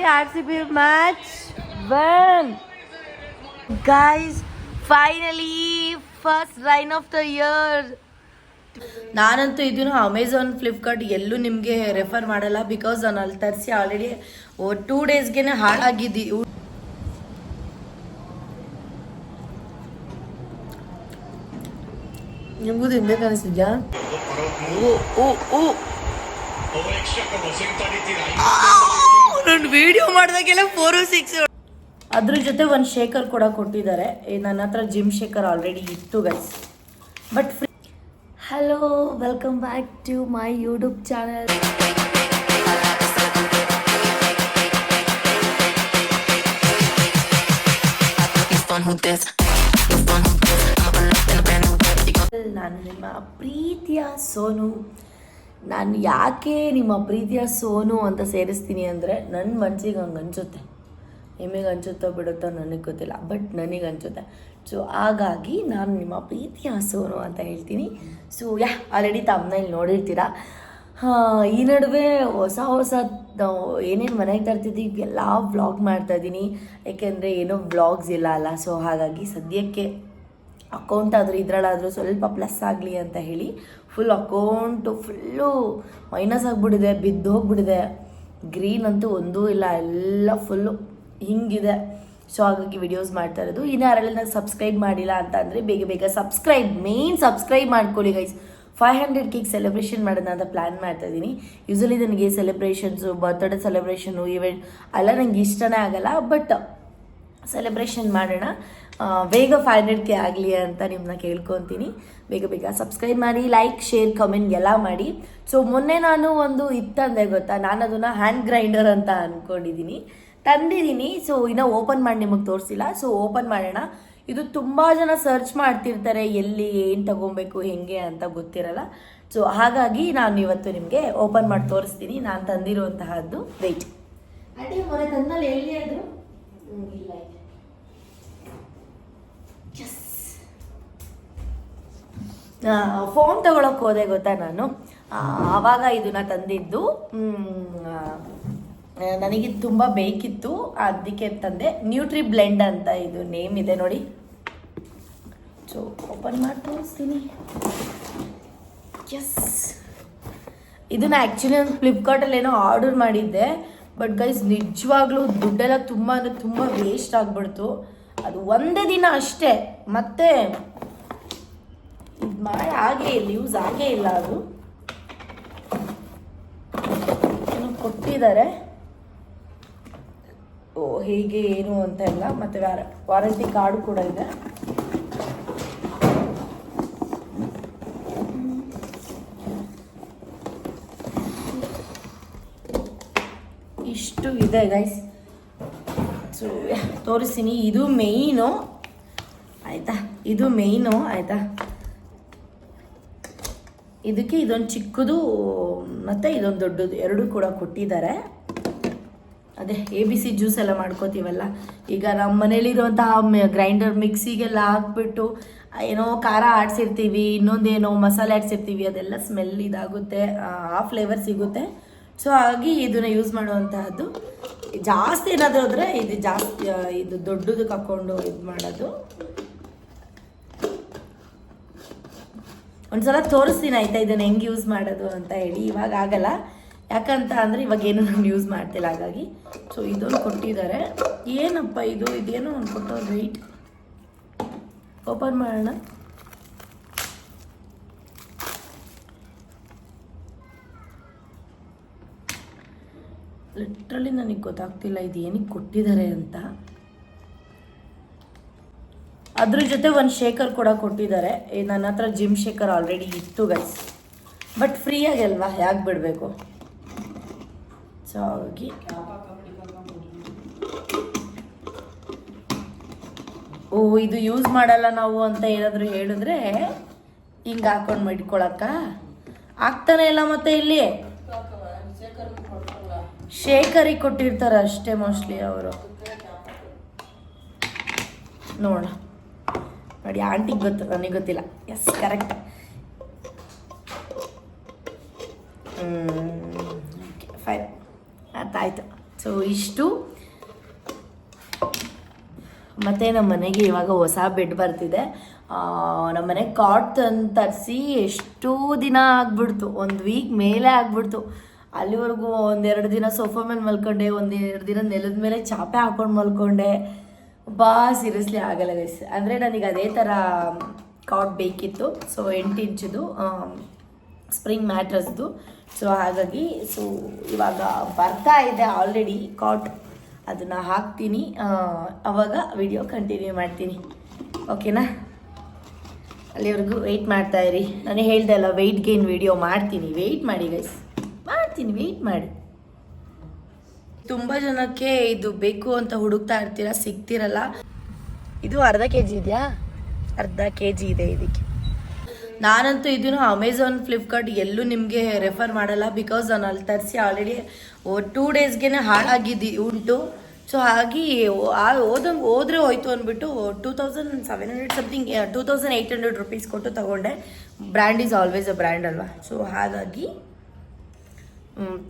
finally RCB match won. Guys, finally first rain of the year. ನಾನಂತೂ ಇದನ್ನು Amazon Flipkart ಎಲ್ಲೂ ನಿಮಗೆ ರೆಫರ್ ಮಾಡಲ್ಲ ಬಿಕಾಸ್ ನಾನು ಅಲ್ಲಿ ತರಿಸಿ ಆಲ್ರೆಡಿ ಟೂ ಡೇಸ್ಗೆ ಹಾಳಾಗಿದ್ದಿ ನಿಮಗೂ ತಿನ್ಬೇಕು ಅನಿಸ್ತಿದ್ಯಾ ಓ ಓ ಓ ನಾನು ವಿಡಿಯೋ ಮಾಡಿದಾಗೆಲ್ಲ ಫೋರ್ ಸಿಕ್ಸ್ ಅದ್ರ ಜೊತೆ ಒಂದು ಶೇಕರ್ ಕೂಡ ಕೊಟ್ಟಿದ್ದಾರೆ. ನನ್ನ ಹತ್ರ ಜಿಮ್ ಶೇಖರ್ ಆಲ್ರೆಡಿ ಇತ್ತು guys but free hello welcome back to my YouTube channel ನಾನು ನಿಮ್ಮ ಪ್ರೀತಿಯ ಸೋನು. ನಾನು ಯಾಕೆ ನಿಮ್ಮ ಪ್ರೀತಿಯ ಸೋನು ಅಂತ ಸೇರಿಸ್ತೀನಿ ಅಂದರೆ ನನ್ನ ಮನ್ಸಿಗೆ ಹಂಗೆ ಅನ್ಸುತ್ತೆ. ನಿಮಗೆ ಅನ್ಸುತ್ತೋ ಬಿಡುತ್ತೋ ನನಗೆ ಗೊತ್ತಿಲ್ಲ, ಬಟ್ ನನಗೆ ಅನ್ಸುತ್ತೆ. ಸೊ ಹಾಗಾಗಿ ನಾನು ನಿಮ್ಮ ಪ್ರೀತಿಯ ಸೋನು ಅಂತ ಹೇಳ್ತೀನಿ. ಸೊ ಯಾ ಆಲ್ರೆಡಿ ನೋಡಿರ್ತೀರ? ಹಾಂ, ಈ ನಡುವೆ ಹೊಸ ಹೊಸ ಏನೇನು ಮನೆಗೆ ತರ್ತಿದ್ದೀವಿ ಎಲ್ಲ ವ್ಲಾಗ್ ಮಾಡ್ತಾಯಿದ್ದೀನಿ ಯಾಕೆಂದರೆ ಏನೋ ವ್ಲಾಗ್ಸ್ ಇಲ್ಲ ಅಲ್ಲ ಸೊ ಹಾಗಾಗಿ ಸದ್ಯಕ್ಕೆ ಅಕೌಂಟ್ ಆದರೂ ಇದರಲ್ಲಾದರೂ ಸ್ವಲ್ಪ ಪ್ಲಸ್ ಆಗಲಿ ಅಂತ ಹೇಳಿ ಫುಲ್ ಅಕೌಂಟು ಫುಲ್ಲು ಮೈನಸ್ ಆಗಿಬಿಟ್ಟಿದೆ, ಬಿದ್ದು ಹೋಗ್ಬಿಟ್ಟಿದೆ. ಗ್ರೀನ್ ಅಂತೂ ಒಂದೂ ಇಲ್ಲ, ಎಲ್ಲ ಫುಲ್ಲು ಹಿಂಗಿದೆ. ಸೊ ಹಾಗಾಗಿ ವಿಡಿಯೋಸ್ ಮಾಡ್ತಾ ಇರೋದು. ಇನ್ನು ಯಾರೆಲ್ಲ ಸಬ್ಸ್ಕ್ರೈಬ್ ಮಾಡಿಲ್ಲ ಅಂತ ಅಂದರೆ ಬೇಗ ಬೇಗ ಸಬ್ಸ್ಕ್ರೈಬ್ ಮೇನ್ ಸಬ್ಸ್ಕ್ರೈಬ್ ಮಾಡ್ಕೊಳ್ಳಿ guys five hundred cake celebration ಮಾಡೋಣ ಅಂತ ಪ್ಲ್ಯಾನ್ ಮಾಡ್ತಾ ಇದ್ದೀನಿ. ಯೂಸಲಿ ನನಗೆ ಸೆಲೆಬ್ರೇಷನ್ಸು ಬರ್ತ್ಡೇ ಸೆಲೆಬ್ರೇಷನು ಇವೆಂಟ್ ಎಲ್ಲ ನನಗೆ ಇಷ್ಟನೇ ಆಗಲ್ಲ ಬಟ್ ಸೆಲೆಬ್ರೇಷನ್ ಮಾಡೋಣ. ಬೇಗ ಫೈವ್ ಹಂಡ್ರೆಡ್ ಕೆ ಆಗಲಿ ಅಂತ ನಿಮ್ಮನ್ನ ಕೇಳ್ಕೊತೀನಿ. ಬೇಗ ಬೇಗ ಸಬ್ಸ್ಕ್ರೈಬ್ ಮಾಡಿ ಲೈಕ್ ಶೇರ್ ಕಮೆಂಟ್ ಎಲ್ಲ ಮಾಡಿ. ಸೊ ಮೊನ್ನೆ ನಾನು ಒಂದು ಇತ್ತಂದೆ ಗೊತ್ತಾ? ನಾನು ಅದನ್ನು ಹ್ಯಾಂಡ್ ಗ್ರೈಂಡರ್ ಅಂತ ಅಂದ್ಕೊಂಡಿದ್ದೀನಿ ತಂದಿದ್ದೀನಿ ಸೊ ಇನ್ನೂ ಓಪನ್ ಮಾಡಿ ನಿಮಗೆ ತೋರಿಸಿಲ್ಲ. ಸೊ ಓಪನ್ ಮಾಡೋಣ. ಇದು ತುಂಬ ಜನ ಸರ್ಚ್ ಮಾಡ್ತಿರ್ತಾರೆ, ಎಲ್ಲಿ, ಏನು ತಗೊಬೇಕು, ಹೆಂಗೆ ಅಂತ ಗೊತ್ತಿರಲ್ಲ. ಸೊ ಹಾಗಾಗಿ ನಾನು ಇವತ್ತು ನಿಮಗೆ ಓಪನ್ ಮಾಡಿ ತೋರಿಸ್ತೀನಿ. ನಾನು ತಂದಿರುವಂತಹದ್ದು. ವೆಯ್ಟ್ ಅದೇ ಮೊನ್ನೆ ತಂದಲ್ಲಿ ಎಲ್ಲಿ ಅದು ಇಲ್ಲ. ಫೋನ್ ತಗೊಳಕ್ ಹೋದೆ ಗೊತ್ತಾ ನಾನು? ಆವಾಗ ಇದನ್ನ ತಂದಿದ್ದು. ನನಗೆ ತುಂಬ ಬೇಕಿತ್ತು. ಅದಕ್ಕೆ ತಂದೆ ನ್ಯೂಟ್ರಿ ಬ್ಲೆಂಡ್ ಅಂತ ಇದು ನೇಮ್ ಇದೆ ನೋಡಿ. ಸೊ ಓಪನ್ ಮಾಡಿ ತೋರಿಸ್ತೀನಿ ಎಸ್ ಇದನ್ನ ಆ್ಯಕ್ಚುಲಿ ನಾನು ಫ್ಲಿಪ್ಕಾರ್ಟಲ್ಲಿ ಏನೋ ಆರ್ಡರ್ ಮಾಡಿದ್ದೆ. ಬಟ್ ಗೈಸ್ ನಿಜವಾಗ್ಲೂ ದುಡ್ಡೆಲ್ಲ ತುಂಬ ಅಂದರೆ ತುಂಬ ವೇಸ್ಟ್ ಆಗಿಬಿಡ್ತು. ಅದು ಒಂದೇ ದಿನ ಅಷ್ಟೇ. ಮತ್ತೆ ಇದು ಮಾಡಿ ಆಗೇ ಇಲ್ಲ ಯೂಸ್ ಆಗೇ ಇಲ್ಲ ಅದು ಕೊಟ್ಟಿದ್ದಾರೆ ಓ ಹೇಗೆ ಏನು ಅಂತ ಎಲ್ಲ ಮತ್ತೆ ವ್ಯಾರ ವಾರಂಟಿ ಕಾರ್ಡ್ ಕೂಡ ಇದೆ ಇಷ್ಟು ಇದೆ ಗೈಸ್ ಸೊ, ತೋರಿಸ್ತೀನಿ. ಇದು ಮೇಯ್ನು ಆಯಿತಾ? ಇದು ಮೇಯ್ನು ಆಯಿತಾ? ಇದಕ್ಕೆ ಇದೊಂದು ಚಿಕ್ಕದು, ಮತ್ತು ಇದೊಂದು ದೊಡ್ಡದು, ಎರಡೂ ಕೂಡ ಕೊಟ್ಟಿದ್ದಾರೆ. ಅದೇ ಎ ಬಿ ಸಿ ಜ್ಯೂಸ್ ಎಲ್ಲ ಮಾಡ್ಕೋತೀವಲ್ಲ? ಈಗ ನಮ್ಮ ಮನೇಲಿರುವಂತಹ ಗ್ರೈಂಡರ್ ಮಿಕ್ಸಿಗೆಲ್ಲ ಹಾಕ್ಬಿಟ್ಟು, ಏನೋ ಖಾರ ಆಡಿಸಿರ್ತೀವಿ, ಇನ್ನೊಂದೇನೋ ಮಸಾಲೆ ಆಡಿಸಿರ್ತೀವಿ, ಅದೆಲ್ಲ ಸ್ಮೆಲ್ ಇದಾಗುತ್ತೆ, ಆ ಫ್ಲೇವರ್ ಸಿಗುತ್ತೆ. ಸೊ ಹಾಗಾಗಿ ಇದನ್ನ ಯೂಸ್ ಮಾಡುವಂತಹದ್ದು. ಜಾಸ್ತಿ ಏನಾದರೂ ಆದರೆ ಇದು ಜಾಸ್ತಿ ಇದು ದೊಡ್ಡದಕ್ಕೆ ಹಾಕ್ಕೊಂಡು ಇದು ಮಾಡೋದು. ಒಂದ್ಸಲ ತೋರಿಸ್ತೀನಿ ಆಯ್ತಾ ಇದನ್ನ ಹೆಂಗೆ ಯೂಸ್ ಮಾಡೋದು ಅಂತ ಹೇಳಿ. ಇವಾಗ ಆಗಲ್ಲ. ಯಾಕಂತ ಅಂದರೆ ಇವಾಗ ಏನು ನಾನು ಯೂಸ್ ಮಾಡ್ತಿಲ್ಲ ಹಾಗಾಗಿ. ಸೊ ಇದೊಂದು ಕೊಟ್ಟಿದ್ದಾರೆ. ಏನಪ್ಪ ಇದು? ಇದೇನೋ ಒಂದು ಕೊಟ್ಟೋ ರೈಟ್ ಓಪನ್ ಮಾಡೋಣ. ಲಿಟ್ರಲಿ ನನಗೆ ಗೊತ್ತಾಗ್ತಿಲ್ಲ ಇದು ಏನಕ್ಕೆ ಕೊಟ್ಟಿದ್ದಾರೆ ಅಂತ. ಅದ್ರ ಜೊತೆ ಒಂದು ಶೇಕರ್ ಕೂಡ ಕೊಟ್ಟಿದ್ದಾರೆ. ನನ್ನ ಹತ್ರ ಜಿಮ್ ಶೇಕರ್ ಆಲ್ರೆಡಿ ಇತ್ತು ಗೈಸ್ ಬಟ್ ಫ್ರೀಯಾಗಿ ಅಲ್ವಾ? ಯಾಕೆ ಬಿಡಬೇಕು? ಸೊ ಓ, ಇದು ಯೂಸ್ ಮಾಡಲ್ಲ ನಾವು ಅಂತ ಏನಾದರೂ ಹೇಳಿದ್ರೆ ಹಿಂಗೆ ಹಾಕೊಂಡು ಮಡ್ಕೊಳಕ್ಕ ಆಗ್ತಾನೆ ಇಲ್ಲ ಮತ್ತೆ ಇಲ್ಲಿ? ಶೇಖರಿಗೆ ಕೊಟ್ಟಿರ್ತಾರೆ ಅಷ್ಟೇ ಮೋಸ್ಟ್ಲಿ ಅವರು. ನೋಡ ನೋಡಿ ಆಂಟಿಗೆ ಗೊತ್ತು, ನನಗೆ ಗೊತ್ತಿಲ್ಲ. ಎಸ್ ಕರೆಕ್ಟ್ ಫೈನ್ ಅರ್ಥ ಆಯ್ತು ಸೊ ಇಷ್ಟು. ಮತ್ತು ನಮ್ಮ ಮನೆಗೆ ಇವಾಗ ಹೊಸ ಬೆಡ್ ಬರ್ತಿದೆ. ನಮ್ಮ ಮನೆಗೆ ಕಾಟ್ ತಂದು ತರಿಸಿ ಎಷ್ಟು ದಿನ ಆಗ್ಬಿಡ್ತು. ಒಂದು ವೀಕ್ ಮೇಲೆ ಆಗ್ಬಿಡ್ತು. ಅಲ್ಲಿವರೆಗೂ ಒಂದೆರಡು ದಿನ ಸೋಫಾ ಮೇಲೆ ಮಲ್ಕೊಂಡೆ, ಒಂದೆರಡು ದಿನ ನೆಲದ ಮೇಲೆ ಚಾಪೆ ಹಾಕೊಂಡು ಮಲ್ಕೊಂಡೆ. ಬಾ ಸೀರಿಯಸ್ಲಿ ಆಗಲ್ಲ ಗೈಸ್ ಅಂದರೆ ನನಗೆ ಅದೇ ಥರ ಕಾಟ್ ಬೇಕಿತ್ತು. ಸೊ ಎಂಟು ಇಂಚಿದು ಸ್ಪ್ರಿಂಗ್ ಮ್ಯಾಟ್ರಸ್ದು ಸೊ ಹಾಗಾಗಿ ಸೊ ಇವಾಗ ಬರ್ತಾ ಇದೆ ಆಲ್ರೆಡಿ ಕಾಟ್ ಅದನ್ನು ಹಾಕ್ತೀನಿ. ಆವಾಗ ವಿಡಿಯೋ ಕಂಟಿನ್ಯೂ ಮಾಡ್ತೀನಿ. ಓಕೆನಾ ಅಲ್ಲಿವರೆಗೂ ವೆಯ್ಟ್ ಇರಿ. ನಾನು ಹೇಳ್ದೆ ಅಲ್ಲ ವೆಯ್ಟ್ ಗೇನ್ ವಿಡಿಯೋ ಮಾಡ್ತೀನಿ. ವೆಯ್ಟ್ ಮಾಡಿ ಗೈಸ್ ಮಾಡ್ತೀನಿ ವೆಯ್ಟ್ ಮಾಡಿ. ತುಂಬ ಜನಕ್ಕೆ ಇದು ಬೇಕು ಅಂತ ಹುಡುಕ್ತಾ ಇರ್ತೀರಾ ಸಿಗ್ತಿರಲ್ಲ. ಇದು ಅರ್ಧ ಕೆ ಜಿ ಇದೆಯಾ? ಅರ್ಧ ಕೆ ಜಿ ಇದೆ ಇದಕ್ಕೆ. ನಾನಂತೂ ಇದನ್ನು ಅಮೆಝಾನ್ ಫ್ಲಿಪ್ಕಾರ್ಟ್ ಎಲ್ಲೂ ನಿಮಗೆ ರೆಫರ್ ಮಾಡಲ್ಲ ಬಿಕಾಸ್ ನಾನು ಅಲ್ಲಿ ತರಿಸಿ ಆಲ್ರೆಡಿ ಟೂ ಡೇಸ್ಗೆ ಹಾಳಾಗಿದ್ದು ಉಂಟು. ಸೊ ಹಾಗೆ ಆ ಓದಂಗೆ ಹೋದ್ರೆ ಹೋಯ್ತು ಅಂದ್ಬಿಟ್ಟು two thousand seven hundred something two thousand eight hundred rupees ಕೊಟ್ಟು ತಗೊಂಡೆ. Brand is always a brand ಅಲ್ವಾ? ಸೊ ಹಾಗಾಗಿ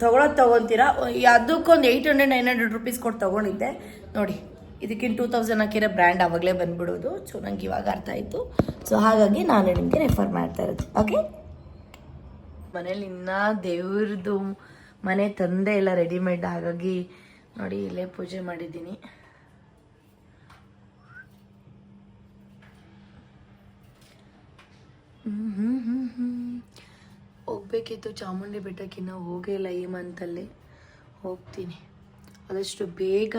ತೊಗೊಳೋದು ತೊಗೊತೀರಾ ಅದಕ್ಕೊಂದು eight hundred nine hundred rupees ಕೊಟ್ಟು ತೊಗೊಂಡಿದ್ದೆ. ನೋಡಿ ಇದಕ್ಕಿಂತ ಟೂ ತೌಸಂಡ್ ಹಾಕಿರೋ ಬ್ರ್ಯಾಂಡ್ ಆವಾಗಲೇ ಬಂದ್ಬಿಡೋದು. ಸೊ ನಂಗೆ ಇವಾಗ ಅರ್ಥ ಆಯಿತು. ಸೊ ಹಾಗಾಗಿ ನಾನು ನಿಮಗೆ ರೆಫರ್ ಮಾಡ್ತಾ ಇರೋದು. ಓಕೆ ಮನೇಲಿ ಇನ್ನ ದೇವ್ರದ್ದು ಮನೆ ತಂದೆ ಎಲ್ಲ ರೆಡಿಮೇಡ್ ಹಾಗಾಗಿ ನೋಡಿ, ಇಲ್ಲೇ ಪೂಜೆ ಮಾಡಿದ್ದೀನಿ. ಹ್ಞೂ. ಹೋಗ್ಬೇಕಿತ್ತು ಚಾಮುಂಡಿ ಬೆಟ್ಟಕ್ಕಿನ್ನ ಹೋಗೇ ಇಲ್ಲ ಈ ಮಂತಲ್ಲಿ ಹೋಗ್ತೀನಿ. ಆದಷ್ಟು ಬೇಗ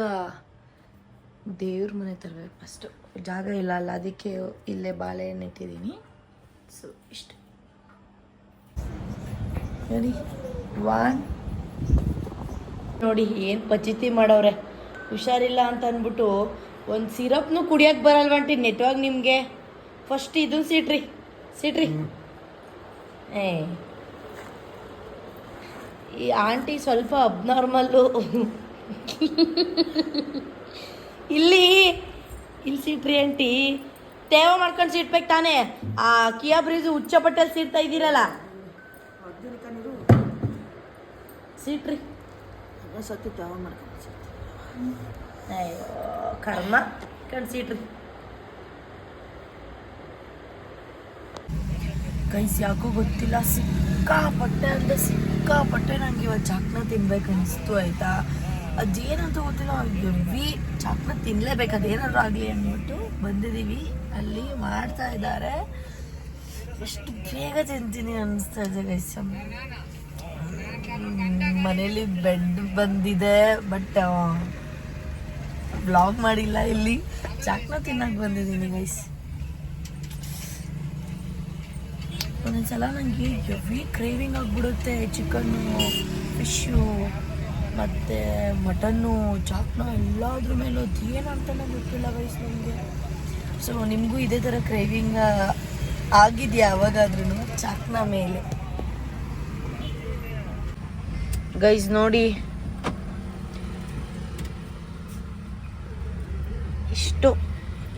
ದೇವ್ರ ಮನೆ ತರಬೇಕು. ಫಸ್ಟು ಜಾಗ ಇಲ್ಲ ಅಲ್ಲ ಅದಕ್ಕೆ ಇಲ್ಲೇ ಬಾಳೆಹಣ್ಣು ಇಟ್ಟಿದ್ದೀನಿ. ಸೊ ಇಷ್ಟು. ನೋಡಿ ವಾನ್ ನೋಡಿ ಏನು ಪಚಿತಿ ಮಾಡವ್ರೆ. ಹುಷಾರಿಲ್ಲ ಅಂತ ಅಂದ್ಬಿಟ್ಟು ಒಂದು ಸಿರಪ್ನು ಕುಡಿಯೋಕೆ ಬರಲ್ವಂಟಿ ನೆಟ್ವಾಗ ನಿಮಗೆ. ಫಸ್ಟ್ ಇದನ್ನು ಸಿಟ್ರಿ. ಸಿಟ್ರಿ. ಏ ಈ ಆಂಟಿ ಸ್ವಲ್ಪ ಅಬ್ನಾರ್ಮಲ್ಲು ಇಲ್ಲಿ ಇಲ್ಲಿ ಸಿಟ್ರಿ ಆಂಟಿ. ತೇವ ಮಾಡ್ಕೊಂಡು ಸಿಟ್ಬೇಕು ತಾನೇ. ಆ ಕಿಯಾ ಬ್ರಿಜ್ ಉಚ್ಚ ಪಟ್ಟಲ್ಲಿ ಸಿಡ್ತಾ ಇದ್ದೀರಲ್ಲ. ಸಿಟ್ರಿ ಅಯ್ಯೋ, ಕರ್ಮ. ಕಣ್ ಸೀಟ್ರಿ ಕೈಸ್ ಯಾಕೋ ಗೊತ್ತಿಲ್ಲ, ಸಿಕ್ಕಾಪಟ್ಟೆ ಅಂದ್ರೆ ಸಿಕ್ಕಾಪಟ್ಟೆ ನಂಗೆ ಇವತ್ತು ಚಾಕ್ನ ತಿನ್ಬೇಕು ಅನಿಸ್ತು, ಆಯ್ತಾ? ಅದೇನಂತ ಗೊತ್ತಿಲ್ಲ ಎವಿ ಚಾಕ್ನ ತಿನ್ಲೇಬೇಕು. ಅದೇನಾದ್ರು ಆಗಲಿ ಅಂದ್ಬಿಟ್ಟು ಬಂದಿದ್ದೀವಿ. ಅಲ್ಲಿ ಮಾಡ್ತಾ ಇದ್ದಾರೆ. ಎಷ್ಟು ಬೇಗ ತಿಂತೀನಿ ಅನಿಸ್ತಾ ಇದೆ ಗೈಸ್ ಮನೇಲಿ ಬೆಡ್ ಬಂದಿದೆ ಬಟ್ ಬ್ಲಾಗ್ ಮಾಡಿಲ್ಲ ಇಲ್ಲಿ. ಚಾಕ್ನ ತಿನ್ನಕ್ಕೆ ಬಂದಿದ್ದೀನಿ ಗೈಸ್ ಒಂದೊಂದ್ಸಲ ನನಗೆ ಹೆವಿ ಕ್ರೇವಿಂಗ್ ಆಗಿಬಿಡುತ್ತೆ ಚಿಕನ್ನು ಫಿಶ್ಶು ಮತ್ತು ಮಟನ್ನು ಚಾಕ್ನ ಎಲ್ಲದ್ರ ಮೇಲೂ ಏನಂತ ನಂಗೆ ಗೊತ್ತಿಲ್ಲ ಗೈಸ್ ನನಗೆ ಸೊ ನಿಮಗೂ ಇದೇ ಥರ ಕ್ರೇವಿಂಗ್ ಆಗಿದೆಯಾ ಯಾವಾಗಾದ್ರೂ ಚಾಕ್ನ ಮೇಲೆ. ಗೈಸ್ ನೋಡಿ. ಇಷ್ಟು,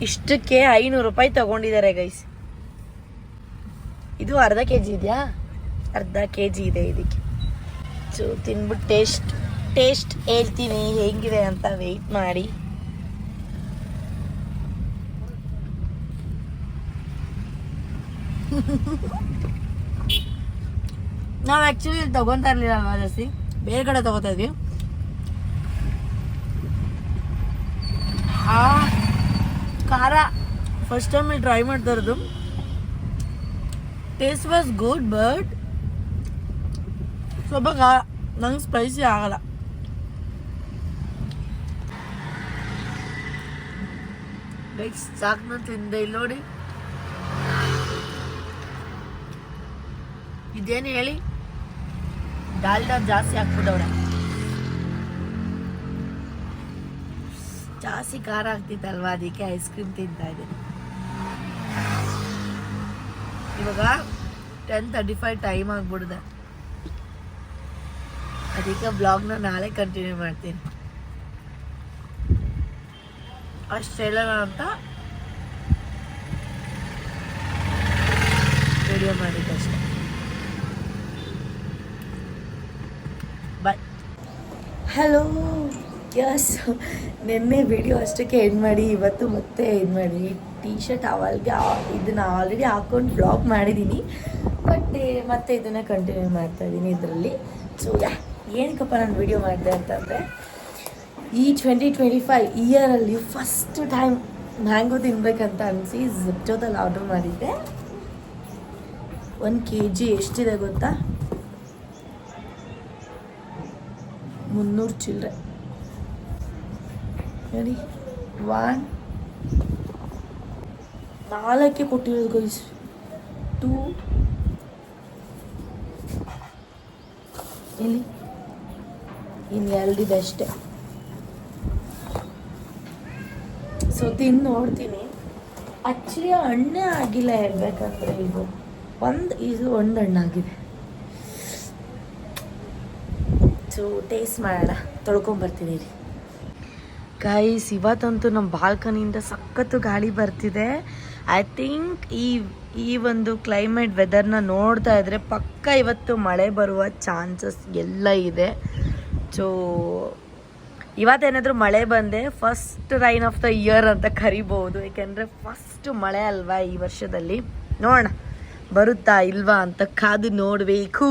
ಇಷ್ಟಕ್ಕೆ ಐನೂರು ರೂಪಾಯಿ ತಗೊಂಡಿದ್ದಾರೆ ಗೈಸ್ ಇದು ಅರ್ಧ ಕೆ ಜಿ ಇದೆಯಾ? ಅರ್ಧ ಕೆ ಜಿ ಇದೆ ಇದಕ್ಕೆ. ಸೊ ತಿನ್ಬಿಟ್ಟು ಟೇಸ್ಟ್ ಟೇಸ್ಟ್ ಹೇಳ್ತೀನಿ ಹೇಗಿದೆ ಅಂತ ವೆಯ್ಟ್ ಮಾಡಿ. ನಾವು ಆ್ಯಕ್ಚುಲಿ ತಗೊತಾ ಇರಲಿಲ್ಲ ಜಾಸ್ತಿ? ಬೇರೆ ಕಡೆ ತಗೋತಾ ಇದ್ವಿ. ಆ, ಖಾರ. ಫಸ್ಟ್ ಟೈಮ್ ಇಲ್ಲಿ ಟ್ರೈ ಮಾಡ್ತಾ ಇರೋದು. ಟೇಸ್ಟ್ ವಾಸ್ ಗುಡ್ ಬಟ್ ಸ್ವಲ್ಪ ನಂಗೆ ಸ್ಪೈಸಿ ಆಗಲ್ಲ. ಲೈಕ್ ಸಾಕ್ನ ತಿಂದೆ ಇಲ್ಲಿ ನೋಡಿ. ಇದೇನು ಹೇಳಿ? ಡಾಲ್ಡಾ ಜಾಸ್ತಿ ಹಾಕ್ಬಿಟ್ಟವ್ರೆ. ಜಾಸ್ತಿ ಖಾರ ಆಗ್ತಿತ್ತಲ್ವಾ? ಅದಕ್ಕೆ ಐಸ್ ಕ್ರೀಮ್ ತಿಂತಾ ಇದ್ದೀನಿ. ಇವಾಗ ಟೆನ್ ತರ್ಟಿ ಫೈವ್ ಟೈಮ್ ಆಗ್ಬಿಡಿದೆ ಅದಕ್ಕೆ ಬ್ಲಾಗ್ನ ನಾಳೆ ಕಂಟಿನ್ಯೂ ಮಾಡ್ತೀನಿ. ಅಷ್ಟು ಹೇಳೋಣ ಅಂತ ವಿಡಿಯೋ ಮಾಡಿದ್ದಷ್ಟೇ ಬಾಯ್ ಹಲೋ ಯಸ್ ನಿನ್ನೆ ವಿಡಿಯೋ ಅಷ್ಟಕ್ಕೆ ಏನು ಮಾಡಿ, ಇವತ್ತು ಮತ್ತೆ ಇದು ಮಾಡಿ. ಟೀ ಶರ್ಟ್ ಅವಲ್ಗೆ ಇದನ್ನ ಆಲ್ರೆಡಿ ಹಾಕೊಂಡು ಬ್ಲಾಗ್ ಮಾಡಿದ್ದೀನಿ ಬಟ್ ಮತ್ತೆ ಇದನ್ನು ಕಂಟಿನ್ಯೂ ಮಾಡ್ತಾ ಇದ್ದೀನಿ ಇದರಲ್ಲಿ. ಸೊ ಯಾ, ಏನಕ್ಕಪ್ಪ ನಾನು ವಿಡಿಯೋ ಮಾಡಿದೆ ಅಂತಂದರೆ ಈ ಟ್ವೆಂಟಿ ಟ್ವೆಂಟಿ ಫೈವ್ ಇಯರಲ್ಲಿ ಫಸ್ಟ್ ಟೈಮ್ ಮ್ಯಾಂಗೋ ತಿನ್ಬೇಕಂತ ಅನಿಸಿ ಜಿಪ್ಟೋದಲ್ಲಿ ಆರ್ಡರ್ ಮಾಡಿದ್ದೆ. ಒಂದು ಕೆ ಜಿ ಎಷ್ಟಿದೆ ಗೊತ್ತಾ? ಮುನ್ನೂರು ಚಿಲ್ಲರೆ ನೋಡಿ ಒನ್ ನಾಲ್ಕೆ ಕೊಟ್ಟಿರೋದು ಗೈಸ್ ಟೂ ಇಲ್ಲಿ. ಇನ್ನು ಎರಡಿದೆ ಅಷ್ಟೇ ಸೊ ತಿಂದು ನೋಡ್ತೀನಿ. ಆ್ಯಕ್ಚುಲಿ ಹಣ್ಣೇ ಆಗಿಲ್ಲ ಹೇಳ್ಬೇಕಂದ್ರೆ ಇದು. ಒಂದು ಇದು ಒಂದು ಹಣ್ಣಾಗಿದೆ. ಸೊ ಟೇಸ್ಟ್ ಮಾಡೋಣ. ತೊಳ್ಕೊಂಬರ್ತೀನಿ ರೀ ಗೈಸ್ ಇವತ್ತಂತೂ ನಮ್ಮ ಬಾಲ್ಕನಿಯಿಂದ ಸಖತ್ತು ಗಾಳಿ ಬರ್ತಿದೆ. ಐ ಥಿಂಕ್ ಈ ಈ ಒಂದು ಕ್ಲೈಮೇಟ್ ವೆದರ್ನ ನೋಡ್ತಾ ಇದ್ರೆ ಪಕ್ಕ ಇವತ್ತು ಮಳೆ ಬರುವ ಚಾನ್ಸಸ್ ಎಲ್ಲ ಇದೆ. ಸೊ ಇವತ್ತೇನಾದರೂ ಮಳೆ ಬಂದೆ first rain of the year ಅಂತ ಕರಿಬೋದು. ಏಕೆಂದರೆ ಫಸ್ಟ್ ಮಳೆ ಅಲ್ವಾ ಈ ವರ್ಷದಲ್ಲಿ? ನೋಡೋಣ, ಬರುತ್ತಾ ಇಲ್ವಾ ಅಂತ ಕಾದು ನೋಡಬೇಕು.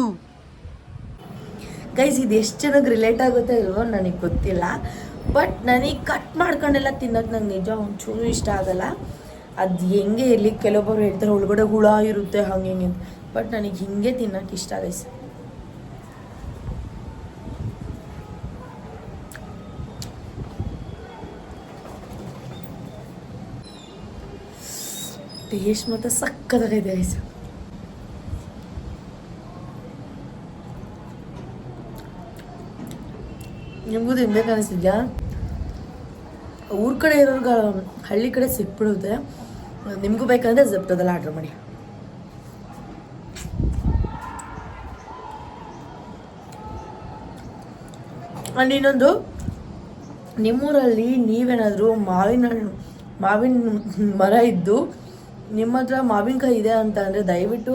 ಗೈಸ್ ಇದು ಎಷ್ಟು ಜನಕ್ಕೆ ರಿಲೇಟ್ ಆಗುತ್ತೆ ಇಲ್ವೋ ನನಗೆ ಗೊತ್ತಿಲ್ಲ. ಬಟ್ ನನಗೆ ಕಟ್ ಮಾಡ್ಕೊಂಡೆಲ್ಲ ತಿನ್ನೋದು ನಂಗೆ ನಿಜ ಒಂಚೂರು ಇಷ್ಟ ಆಗಲ್ಲ. ಅದು ಹೆಂಗೆ ಇರಲಿ ಕೆಲವೊಬ್ಬರು ಹೇಳ್ತಾರೆ ಒಳಗಡೆ ಹುಳ ಇರುತ್ತೆ, ಹಂಗೆ ಹಿಂಗೆ ಬಟ್ ನನಗೆ ಹಿಂಗೆ ತಿನ್ನೋಕೆ ಇಷ್ಟ ಆಗೈಸ್ ಟೇಸ್ಟ್ ಮತ್ತು ಸಕ್ಕತ್ತಾಗಿದೆ ಗೈಸ್ ನಿಮಗೂ ತಿನ್ಬೇಕು ಅನಿಸ್ತಿದ್ಯಾ ಊರ ಕಡೆ ಇರೋರ್ಗ ಹಳ್ಳಿ ಕಡೆ ಸಿಕ್ಬಿಡುತ್ತೆ. ನಿಮಗೂ ಬೇಕಂದ್ರೆ ಜಪ್ಟದಲ್ಲಿ ಆರ್ಡ್ರ್ ಮಾಡಿ. ಆ್ಯಂಡ್ ಇನ್ನೊಂದು, ನಿಮ್ಮೂರಲ್ಲಿ ನೀವೇನಾದರೂ ಮಾವಿನ ಹಣ್ಣು, ಮಾವಿನ ಮರ ಇದ್ದು ನಿಮ್ಮ ಹತ್ರ ಮಾವಿನಕಾಯಿ ಇದೆ ಅಂತ ಅಂದರೆ ದಯವಿಟ್ಟು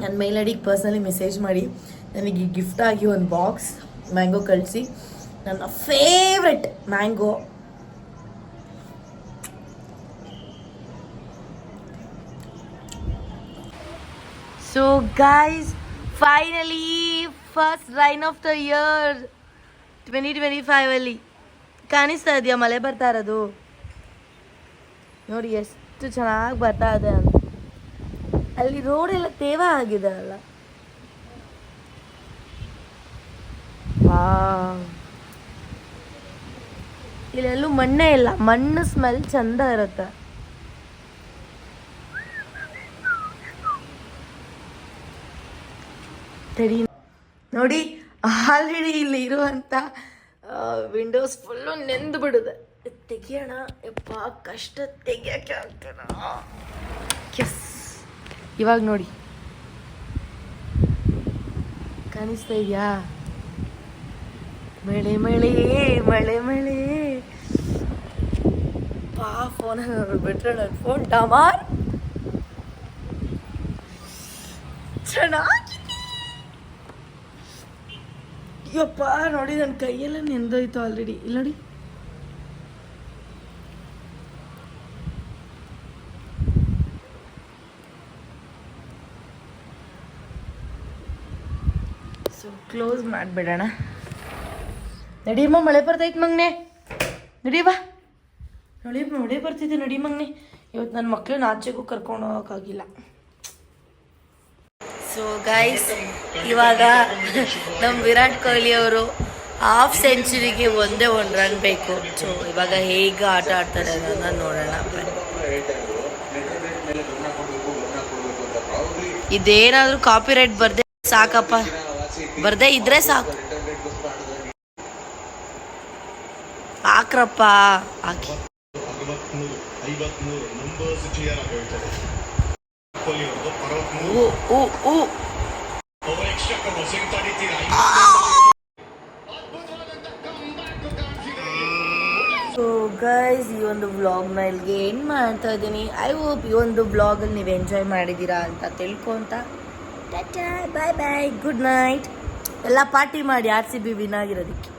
ನನ್ನ ಮೇಲ್ ಐಡಿಗೆ ಪರ್ಸನಲಿ ಮೆಸೇಜ್ ಮಾಡಿ. ನನಗೆ ಗಿಫ್ಟ್ ಆಗಿ ಒಂದು ಬಾಕ್ಸ್ ಮ್ಯಾಂಗೋ ಕಳಿಸಿ. ನನ್ನ favourite mango so guys finally first rain of the year twenty twenty ಫೈವಲ್ಲಿ ಕಾಣಿಸ್ತಾ ಇದೆಯಾ? ಮಳೆ ಬರ್ತಾ ಇರೋದು. ನೋಡಿ, ಎಷ್ಟು ಚೆನ್ನಾಗಿ ಬರ್ತಾ ಇದೆ ಅಂತ. ಅಲ್ಲಿ ರೋಡ್ ಎಲ್ಲ ತೇವ ಆಗಿದೆ ಅಲ್ಲ. ಇಲ್ಲೆಲ್ಲೂ ಮಣ್ಣೇ ಇಲ್ಲ. ಮಣ್ಣು ಸ್ಮೆಲ್ ಚಂದ ಇರುತ್ತೆ. ತಡಿ. ನೋಡಿ ಆಲ್ರೆಡಿ ಇಲ್ಲಿ ಇರುವಂತ ವಿಂಡೋಸ್ ಫುಲ್ಲು ನೆಂದು ಬಿಡುದೆ ತೆಗಿಯೋಣ. ಯಪ್ಪ, ಕಷ್ಟ ತೆಗಿಯೋಕ್ಕೆ ಆಗ್ತಾನ ಎಸ್ ಇವಾಗ ನೋಡಿ. ಕಾಣಿಸ್ತಾ ಇದೆಯಾ? ಮಳೆ ಮಳೆ ಮಳೆ ಮಳೆ. ಪಾ ಫೋನ್ ಬಿಟ್ರೆ ನನ್ನ ಫೋನ್ ಡಮಾರ್. ಚೆನ್ನಾಗಿದೆ ಯಪ್ಪ, ನೋಡಿ ನನ್ನ ಕೈಯೆಲ್ಲ ನೆಂದೋಯ್ತು ಆಲ್ರೆಡಿ ಇಲ್ಲಿ ನೋಡಿ. ಸೊ ಕ್ಲೋಸ್ ಮಾಡಿಬಿಡೋಣ. ನಡಿಯಮ್ಮ ಮಳೆ ಬರ್ತೈತೆ ಮಗ್ನೆ. ನಡಿ ನೋಡಿ ಮಳೆ ಬರ್ತಿದೆ ನಡಿ ಮಗ್ನೆ. ಇವತ್ತು ನನ್ನ ಮಕ್ಕಳನ್ನ ಆಚೆಗೂ ಕರ್ಕೊಂಡು ಹೋಗೋಕ್ಕಾಗಿಲ್ಲ ಸೊ ಗೈಸ್ ಇವಾಗ ನಮ್ಮ ವಿರಾಟ್ ಕೊಹ್ಲಿ ಅವರು ಹಾಫ್ ಸೆಂಚುರಿಗೆ ಒಂದೇ ಒಂದು ರನ್ ಬೇಕು. ಸೊ ಇವಾಗ ಹೇಗೆ ಆಟ ಆಡ್ತಾರೆ ಅನ್ನೋದನ್ನ ನೋಡೋಣ. ಇದೇನಾದರೂ ಕಾಪಿ ರೈಟ್ ಬರ್ದೆ ಸಾಕಪ್ಪ. ಬರ್ದೇ ಇದ್ರೆ ಸಾಕು. ಹಾಕ್ರಪ್ಪ, ಹಾಕಿ. ಅರವತ್ಮೂರು ಐವತ್ಮೂರು ನಂಬರ್ಸ್ ಕ್ಲಿಯರ್ ಆಗಿ ಹೇಳ್ತಾರೆ ಕೊಹ್ಲಿ ಅವ್ರದ್ದು ಅರವತ್ಮೂರು. ಓವರ್ ಎಕ್ಸ್ಟ್ರಾ ಕರ್ವ ಸಿಂಗ್ ತಡೀತೀರಾ ಸೊ ಗೈಸ್ ಈ ಒಂದು ವ್ಲಾಗ್ನ ಇಲ್ಲಿಗೆ ಏನು ಮಾಡ್ತಾ ಇದ್ದೀನಿ. ಐ ಹೋಪ್ ಈ ಒಂದು ವ್ಲಾಗಲ್ಲಿ ನೀವು ಎಂಜಾಯ್ ಮಾಡಿದ್ದೀರಾ ಅಂತ ತಿಳ್ಕೊಂತ. ಬಾಯ್ ಬಾಯ್ ಗುಡ್ ನೈಟ್ ಎಲ್ಲ ಪಾರ್ಟಿ ಮಾಡಿ ಆರ್ ಸಿ ಬಿ ವಿನ್ ಆಗಿರೋದಕ್ಕೆ.